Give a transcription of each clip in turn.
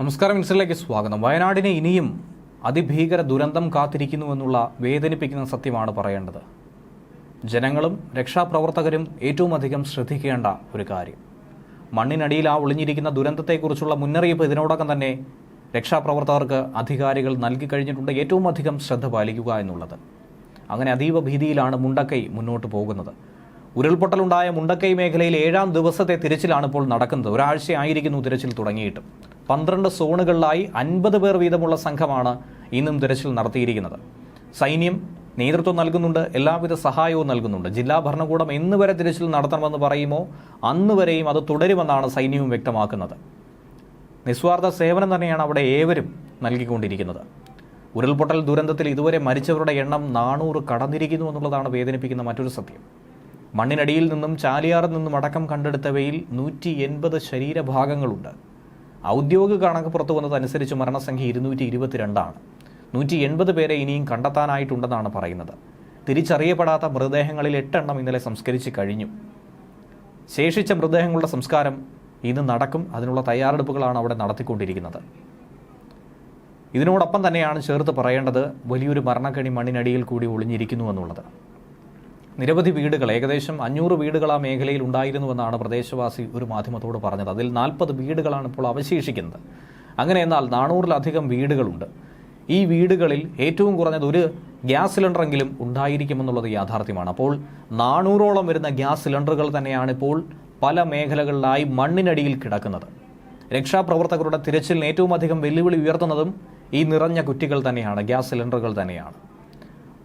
നമസ്കാരം മിനിസ്റ്ററിലേക്ക് സ്വാഗതം. വയനാടിനെ ഇനിയും അതിഭീകര ദുരന്തം കാത്തിരിക്കുന്നുവെന്നുള്ള വേദനിപ്പിക്കുന്ന സത്യമാണ് പറയേണ്ടത്. ജനങ്ങളും രക്ഷാപ്രവർത്തകരും ഏറ്റവും അധികം ശ്രദ്ധിക്കേണ്ട ഒരു കാര്യം. മണ്ണിനടിയിൽ ആ ഒളിഞ്ഞിരിക്കുന്ന ദുരന്തത്തെക്കുറിച്ചുള്ള മുന്നറിയിപ്പ് ഇതിനോടകം തന്നെ രക്ഷാപ്രവർത്തകർക്ക് അധികാരികൾ നൽകി കഴിഞ്ഞിട്ടുണ്ട് ഏറ്റവും അധികം ശ്രദ്ധ പാലിക്കുക എന്നുള്ളത്. അങ്ങനെ അതീവ ഭീതിയിലാണ് മുണ്ടക്കൈ മുന്നോട്ട് പോകുന്നത്. ഉരുൾപൊട്ടലുണ്ടായ മുണ്ടക്കൈ മേഖലയിൽ ഏഴാം ദിവസത്തെ തിരച്ചിലാണ് ഇപ്പോൾ നടക്കുന്നത്. ഒരാഴ്ചയായിരിക്കുന്നു തിരച്ചിൽ തുടങ്ങിയിട്ട്. പന്ത്രണ്ട് സോണുകളിലായി അൻപത് പേർ വീതമുള്ള സംഘമാണ് ഇന്നും തിരച്ചിൽ നടത്തിയിരിക്കുന്നത്. സൈന്യം നേതൃത്വം നൽകുന്നുണ്ട് എല്ലാവിധ സഹായവും നൽകുന്നുണ്ട്. ജില്ലാ ഭരണകൂടം എന്ന് വരെ തിരച്ചിൽ നടത്തണമെന്ന് പറയുമോ അന്ന് വരെയും അത് തുടരുമെന്നാണ് സൈന്യവും വ്യക്തമാക്കുന്നത്. നിസ്വാർത്ഥ സേവനം തന്നെയാണ് അവിടെ ഏവരും നൽകിക്കൊണ്ടിരിക്കുന്നത്. ഉരുൾപൊട്ടൽ ദുരന്തത്തിൽ ഇതുവരെ മരിച്ചവരുടെ എണ്ണം നാനൂറ് കടന്നിരിക്കുന്നു എന്നുള്ളതാണ് വേദനിപ്പിക്കുന്ന മറ്റൊരു സത്യം. മണ്ണിനടിയിൽ നിന്നും ചാലിയാറിൽ നിന്നും അടക്കം കണ്ടെടുത്തവയിൽ നൂറ്റി എൺപത് ശരീരഭാഗങ്ങളുണ്ട്. ഔദ്യോഗിക കണക്ക് പുറത്തു വന്നതനുസരിച്ച് മരണസംഖ്യ ഇരുന്നൂറ്റി ഇരുപത്തിരണ്ടാണ് നൂറ്റി എൺപത് പേരെ ഇനിയും കണ്ടെത്താനായിട്ടുണ്ടെന്നാണ് പറയുന്നത്. തിരിച്ചറിയപ്പെടാത്ത മൃതദേഹങ്ങളിൽ എട്ടെണ്ണം ഇന്നലെ സംസ്കരിച്ച് കഴിഞ്ഞു. ശേഷിച്ച മൃതദേഹങ്ങളുടെ സംസ്കാരം ഇന്ന് നടക്കും. അതിനുള്ള തയ്യാറെടുപ്പുകളാണ് അവിടെ നടത്തിക്കൊണ്ടിരിക്കുന്നത്. ഇതിനോടൊപ്പം തന്നെയാണ് ചേർത്ത് പറയേണ്ടത് വലിയൊരു മരണക്കണി മണ്ണിനടിയിൽ കൂടി ഒളിഞ്ഞിരിക്കുന്നു എന്നുള്ളത്. നിരവധി വീടുകൾ ഏകദേശം അഞ്ഞൂറ് വീടുകൾ ആ മേഖലയിൽ ഉണ്ടായിരുന്നുവെന്നാണ് പ്രദേശവാസി ഒരു മാധ്യമത്തോട് പറഞ്ഞത്. അതിൽ നാൽപ്പത് വീടുകളാണ് ഇപ്പോൾ അവശേഷിക്കുന്നത്. അങ്ങനെ എന്നാൽ നാനൂറിലധികം വീടുകളുണ്ട്. ഈ വീടുകളിൽ ഏറ്റവും കുറഞ്ഞത് ഒരു ഗ്യാസ് സിലിണ്ടറെങ്കിലും ഉണ്ടായിരിക്കുമെന്നുള്ളത് യാഥാർത്ഥ്യമാണ്. അപ്പോൾ നാനൂറോളം വരുന്ന ഗ്യാസ് സിലിണ്ടറുകൾ തന്നെയാണ് ഇപ്പോൾ പല മേഖലകളിലായി മണ്ണിനടിയിൽ കിടക്കുന്നത്. രക്ഷാപ്രവർത്തകരുടെ തിരച്ചിലിന് ഏറ്റവും അധികം വെല്ലുവിളി ഉയർത്തുന്നതും ഈ നിറഞ്ഞ കുറ്റികൾ തന്നെയാണ് ഗ്യാസ് സിലിണ്ടറുകൾ തന്നെയാണ്.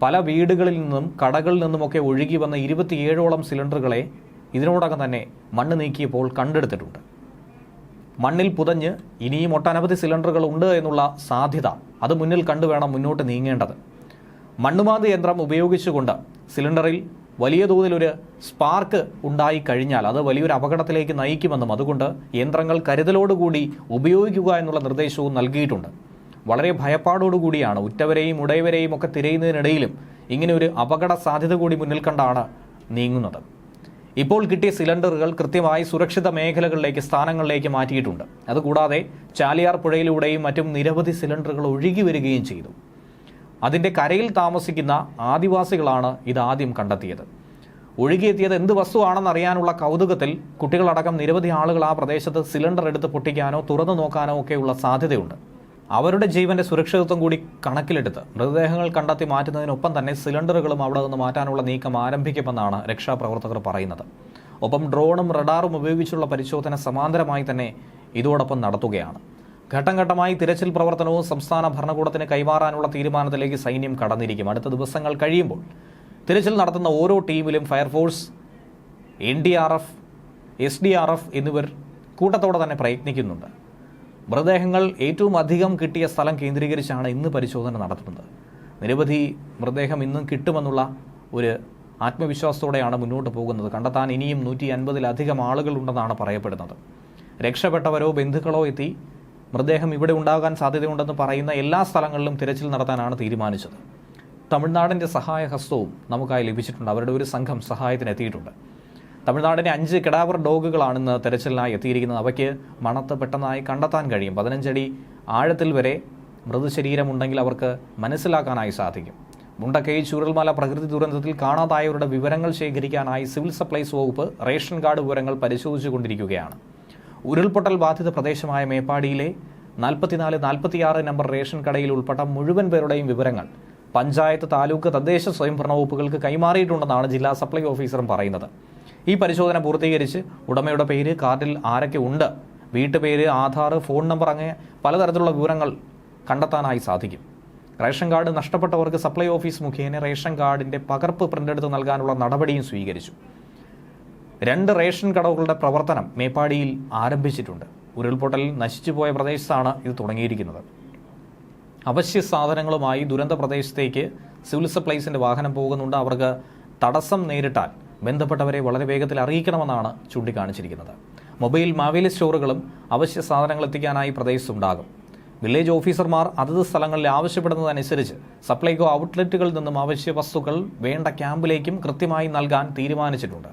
പല വീടുകളിൽ നിന്നും കടകളിൽ നിന്നുമൊക്കെ ഒഴുകി വന്ന ഇരുപത്തിയേഴോളം സിലിണ്ടറുകളെ ഇതിനോടകം തന്നെ മണ്ണ് നീക്കിയപ്പോൾ കണ്ടെടുത്തിട്ടുണ്ട്. മണ്ണിൽ പുതഞ്ഞ് ഇനിയും ഒട്ടനവധി സിലിണ്ടറുകൾ ഉണ്ട് എന്നുള്ള സാധ്യത അത് മുന്നിൽ കണ്ടു വേണം മുന്നോട്ട് നീങ്ങേണ്ടത്. മണ്ണുമാന്തി യന്ത്രം ഉപയോഗിച്ചുകൊണ്ട് സിലിണ്ടറിൽ വലിയ തോതിൽ ഒരു സ്പാർക്ക് ഉണ്ടായി കഴിഞ്ഞാൽ അത് വലിയൊരു അപകടത്തിലേക്ക് നയിക്കുമെന്നും അതുകൊണ്ട് യന്ത്രങ്ങൾ കരുതലോടുകൂടി ഉപയോഗിക്കുക എന്നുള്ള നിർദ്ദേശവും നൽകിയിട്ടുണ്ട്. വളരെ ഭയപ്പാടോടുകൂടിയാണ് ഉറ്റവരെയും ഉടയവരെയും ഒക്കെ തിരയുന്നതിനിടയിലും ഇങ്ങനെ ഒരു അപകട സാധ്യത കൂടി മുന്നിൽ കണ്ടാണ് നീങ്ങുന്നത്. ഇപ്പോൾ കിട്ടിയ സിലിണ്ടറുകൾ കൃത്യമായി സുരക്ഷിത മേഖലകളിലേക്ക് സ്ഥാനങ്ങളിലേക്ക് മാറ്റിയിട്ടുണ്ട്. അതുകൂടാതെ ചാലിയാർ പുഴയിലൂടെയും മറ്റും നിരവധി സിലിണ്ടറുകൾ ഒഴുകി വരികയും ചെയ്തു. അതിന്റെ കരയിൽ താമസിക്കുന്ന ആദിവാസികളാണ് ഇതാദ്യം കണ്ടെത്തിയത്. ഒഴുകിയെത്തിയത് എന്ത് വസ്തുവാണെന്ന് അറിയാനുള്ള കൗതുകത്തിൽ കുട്ടികളടക്കം നിരവധി ആളുകൾ ആ പ്രദേശത്ത് സിലിണ്ടർ എടുത്ത് പൊട്ടിക്കാനോ തുറന്നു നോക്കാനോ ഒക്കെയുള്ള സാധ്യതയുണ്ട്. അവരുടെ ജീവന്റെ സുരക്ഷിതത്വം കൂടി കണക്കിലെടുത്ത് മൃതദേഹങ്ങൾ കണ്ടെത്തി മാറ്റുന്നതിനൊപ്പം തന്നെ സിലിണ്ടറുകളും അവിടെ നിന്ന് മാറ്റാനുള്ള നീക്കം ആരംഭിക്കുമെന്നാണ് രക്ഷാപ്രവർത്തകർ പറയുന്നത്. ഒപ്പം ഡ്രോണും റഡാറും ഉപയോഗിച്ചുള്ള പരിശോധന സമാന്തരമായി തന്നെ ഇതോടൊപ്പം നടത്തുകയാണ്. ഘട്ടം ഘട്ടമായി തിരച്ചിൽ പ്രവർത്തനവും സംസ്ഥാന ഭരണകൂടത്തിന് കൈമാറാനുള്ള തീരുമാനത്തിലേക്ക് സൈന്യം കടന്നിരിക്കും. അടുത്ത ദിവസങ്ങൾ കഴിയുമ്പോൾ തിരച്ചിൽ നടത്തുന്ന ഓരോ ടീമിലും fire force N D R F S D R F എന്നിവർ കൂട്ടത്തോടെ തന്നെ പ്രയത്നിക്കുന്നുണ്ട്. മൃതദേഹങ്ങൾ ഏറ്റവും അധികം കിട്ടിയ സ്ഥലം കേന്ദ്രീകരിച്ചാണ് ഇന്ന് പരിശോധന നടത്തുന്നത്. നിരവധി മൃതദേഹം ഇന്നും കിട്ടുമെന്നുള്ള ഒരു ആത്മവിശ്വാസത്തോടെയാണ് മുന്നോട്ട് പോകുന്നത്. കണ്ടെത്താൻ ഇനിയും നൂറ്റി അൻപതിലധികം ആളുകളുണ്ടെന്നാണ് പറയപ്പെടുന്നത്. രക്ഷപ്പെട്ടവരോ ബന്ധുക്കളോ എത്തി മൃതദേഹം ഇവിടെ ഉണ്ടാകാൻ സാധ്യതയുണ്ടെന്ന് പറയുന്ന എല്ലാ സ്ഥലങ്ങളിലും തിരച്ചിൽ നടത്താനാണ് തീരുമാനിച്ചത്. തമിഴ്നാടിന്റെ സഹായഹസ്തവും നമുക്കായി ലഭിച്ചിട്ടുണ്ട്. അവരുടെ ഒരു സംഘം സഹായത്തിന് എത്തിയിട്ടുണ്ട് തമിഴ്നാടിനെ അഞ്ച് കിടാവർ ഡോഗുകളാണ് ഇന്ന് തെരച്ചിലിനായി എത്തിയിരിക്കുന്നത്. അവയ്ക്ക് മണത്ത് പെട്ടെന്നായി കണ്ടെത്താൻ കഴിയും. പതിനഞ്ചടി ആഴത്തിൽ വരെ മൃതശരീരമുണ്ടെങ്കിൽ അവർക്ക് മനസ്സിലാക്കാനായി സാധിക്കും. മുണ്ടക്കൈ ചൂരൽമല പ്രകൃതി ദുരന്തത്തിൽ കാണാതായവരുടെ വിവരങ്ങൾ ശേഖരിക്കാനായി സിവിൽ സപ്ലൈസ് വകുപ്പ് റേഷൻ കാർഡ് വിവരങ്ങൾ പരിശോധിച്ചുകൊണ്ടിരിക്കുകയാണ്. ഉരുൾപൊട്ടൽ ബാധിത പ്രദേശമായ മേപ്പാടിയിലെ നാൽപ്പത്തിനാല് നാൽപ്പത്തിയാറ് നമ്പർ റേഷൻ കടയിൽ ഉൾപ്പെട്ട മുഴുവൻ പേരുടെയും വിവരങ്ങൾ പഞ്ചായത്ത് താലൂക്ക് തദ്ദേശ സ്വയംഭരണ വകുപ്പുകൾക്ക് കൈമാറിയിട്ടുണ്ടെന്നാണ് ജില്ലാ സപ്ലൈ ഓഫീസറും പറയുന്നത്. ഈ പരിശോധന പൂർത്തീകരിച്ച് ഉടമയുടെ പേര് കാർഡിൽ ആരൊക്കെ ഉണ്ട് വീട്ടുപേര് ആധാർ ഫോൺ നമ്പർ അങ്ങനെ പലതരത്തിലുള്ള വിവരങ്ങൾ കണ്ടെത്താനായി സാധിക്കും. റേഷൻ കാർഡ് നഷ്ടപ്പെട്ടവർക്ക് സപ്ലൈ ഓഫീസ് മുഖേന റേഷൻ കാർഡിന്റെ പകർപ്പ് പ്രിന്റെടുത്ത് നൽകാനുള്ള നടപടിയും സ്വീകരിച്ചു. രണ്ട് റേഷൻ കടകളുടെ പ്രവർത്തനം മേപ്പാടിയിൽ ആരംഭിച്ചിട്ടുണ്ട്. ഉരുൾപൊട്ടലിൽ നശിച്ചുപോയ പ്രദേശത്താണ് ഇത് തുടങ്ങിയിരിക്കുന്നത്. അവശ്യ സാധനങ്ങളുമായി ദുരന്ത പ്രദേശത്തേക്ക് സിവിൽ സപ്ലൈസിന്റെ വാഹനം പോകുന്നുണ്ട്. അവർക്ക് തടസ്സം നേരിട്ടാൽ ബന്ധപ്പെട്ടവരെ വളരെ വേഗത്തിൽ അറിയിക്കണമെന്നാണ് ചൂണ്ടിക്കാണിച്ചിരിക്കുന്നത്. മൊബൈൽ മാവേലി സ്റ്റോറുകളും അവശ്യ സാധനങ്ങൾ എത്തിക്കാനായി പ്രദേശത്തുണ്ടാകും. വില്ലേജ് ഓഫീസർമാർ അതത് സ്ഥലങ്ങളിൽ ആവശ്യപ്പെടുന്നതനുസരിച്ച് സപ്ലൈകോ ഔട്ട്ലെറ്റുകളിൽ നിന്നും അവശ്യ വസ്തുക്കൾ വേണ്ട ക്യാമ്പിലേക്കും കൃത്യമായി നൽകാൻ തീരുമാനിച്ചിട്ടുണ്ട്.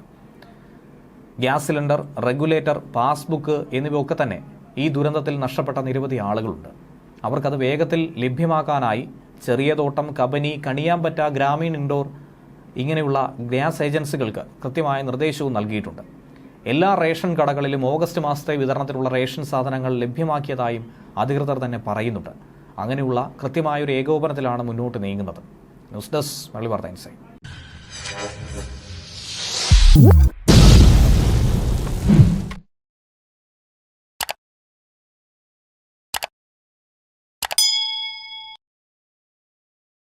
ഗ്യാസ് സിലിണ്ടർ റെഗുലേറ്റർ പാസ്ബുക്ക് എന്നിവയൊക്കെ തന്നെ ഈ ദുരന്തത്തിൽ നഷ്ടപ്പെട്ട നിരവധി ആളുകളുണ്ട്. അവർക്കത് വേഗത്തിൽ ലഭ്യമാക്കാനായി ചെറിയ തോട്ടം കബനി കണിയാമ്പറ്റ ഗ്രാമീൺ ഇൻഡോർ ഇങ്ങനെയുള്ള ഗ്യാസ് ഏജൻസികൾക്ക് കൃത്യമായ നിർദ്ദേശവും നൽകിയിട്ടുണ്ട്. എല്ലാ റേഷൻ കടകളിലും ഓഗസ്റ്റ് മാസത്തെ വിതരണത്തിലുള്ള റേഷൻ സാധനങ്ങൾ ലഭ്യമാക്കിയതായും അധികൃതർ തന്നെ പറയുന്നുണ്ട്. അങ്ങനെയുള്ള കൃത്യമായ ഒരു ഏകോപനത്തിലാണ് മുന്നോട്ട് നീങ്ങുന്നത്. ന്യൂസ് ഡെസ്ക് മള്ളി വാർത്ത ഇൻസൈറ്റ്